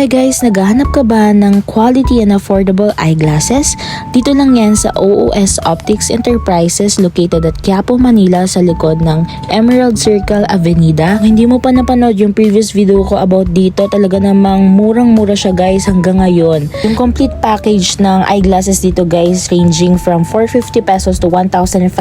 Hi guys, naghahanap ka ba ng quality and affordable eyeglasses? Dito lang yan sa OOS Optics Enterprises located at Quiapo, Manila sa likod ng Emerald Circle Avenida. Kung hindi mo pa napanood yung previous video ko about dito, talaga namang murang-mura siya guys hanggang ngayon. Yung complete package ng eyeglasses dito guys ranging from 450 pesos to 1,500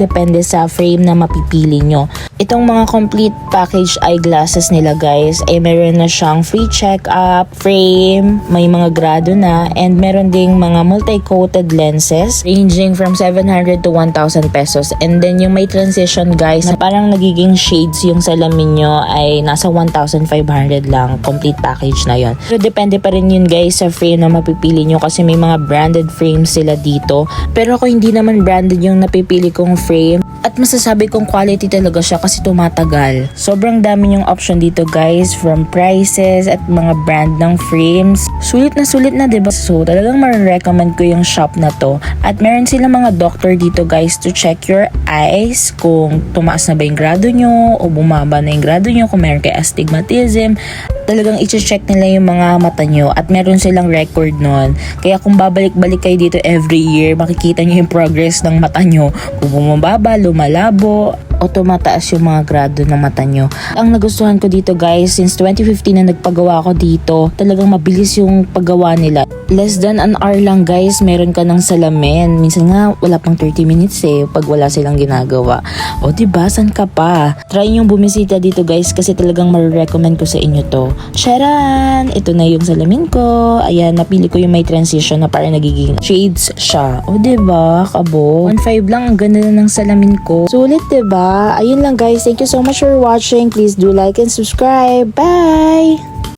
depende sa frame na mapipili nyo. Itong mga complete package eyeglasses nila guys ay meron na siyang free check-up, frame, may mga grado na, and meron ding mga multi-coated lenses ranging from 700 to 1,000 pesos. And then yung may transition guys na parang nagiging shades yung salamin nyo ay nasa 1,500 lang. Complete package na yon. Pero depende pa rin yun guys sa frame na mapipili nyo kasi may mga branded frames sila dito. Pero ako hindi naman branded yung napipili kong frame at masasabi kong quality talaga siya kasi tumatagal. Sobrang dami yung option dito guys from prices at mga brand ng frames. Sulit na sulit na 'di ba? So talagang ma-recommend ko yung shop na to. At meron sila mga doctor dito guys to check your eyes kung tumaas na ba yung grado nyo o bumaba na yung grado nyo kung meron kay astigmatism talagang i-check nila yung mga mata nyo at meron silang record nun. Kaya kung babalik-balik kayo dito every year, makikita nyo yung progress ng mata nyo. Kung bumababa, lumalabo, o tumataas yung mga grado ng mata nyo. Ang nagustuhan ko dito guys, since 2015 na nagpagawa ako dito, talagang mabilis yung paggawa nila. Less than an hour lang guys, meron ka ng salamin. Minsan nga, wala pang 30 minutes eh, pag wala silang ginagawa. O diba, san ka pa? Try yung bumisita dito guys, kasi talagang marirecommend ko sa inyo to. Sharan! Ito na yung salamin ko. Ayan, napili ko yung may transition na parang nagiging shades siya. O diba, kabo? 1.5 lang, ang ganda na ng salamin ko. Sulit diba? Ayun lang guys, thank you so much for watching. Please do like and subscribe. Bye!